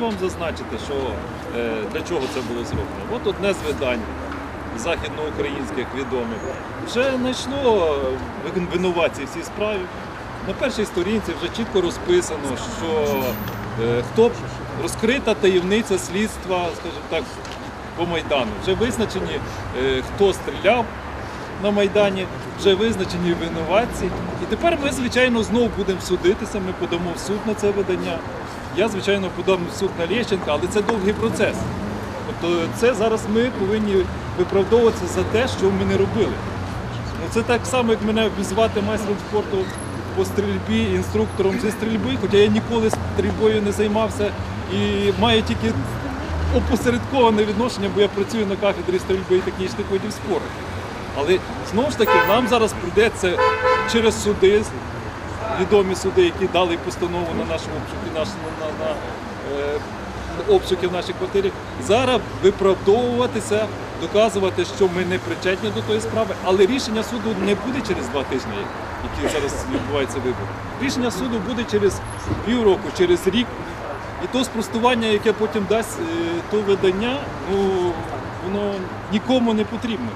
хочу вам зазначити, що е, для чого це було зроблено. От одне з видань західноукраїнських відомих вже знайшло винуватці в цій справі. На першій сторінці вже чітко розписано, що е, хто розкрита таємниця слідства, скажімо так, по Майдану. Вже визначені, е, хто стріляв на Майдані, вже визначені винуватці. І тепер ми, звичайно, знову будемо судитися, ми подамо в суд на це видання. Я, звичайно, подам в суд на Лєщенка, але це довгий процес. Тобто це зараз ми повинні виправдовуватися за те, що ми не робили. Ну, це так само, як мене обізвати майстром спорту по стрільбі, інструктором зі стрільби, хоча я ніколи стрільбою не займався і маю тільки опосередковане відношення, бо я працюю на кафедрі стрільби і технічних видів спорту. Але знову ж таки, нам зараз прийдеться через суди, відомі суди, які дали постанову на наш обшук, і на, на, на е, обшуки в нашій квартирі, зараз виправдовуватися, доказувати, що ми не причетні до тої справи, але рішення суду не буде через два тижні, які зараз відбуваються вибори. Рішення суду буде через півроку, через рік. І то спростування, яке потім дасть е, то видання, ну воно нікому не потрібно.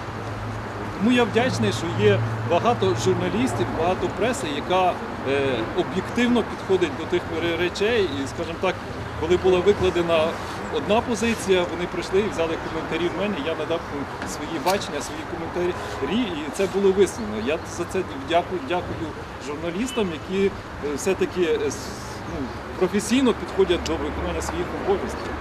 Тому я вдячний, що є багато журналістів, багато преси, яка е, об'єктивно підходить до тих речей. І, скажімо так, коли була викладена одна позиція, вони прийшли і взяли коментарі в мене. Я надав свої бачення, свої коментарі, і це було висновлено. Я за це дякую, дякую журналістам, які е, все-таки е, ну, професійно підходять до виконання своїх обов'язків.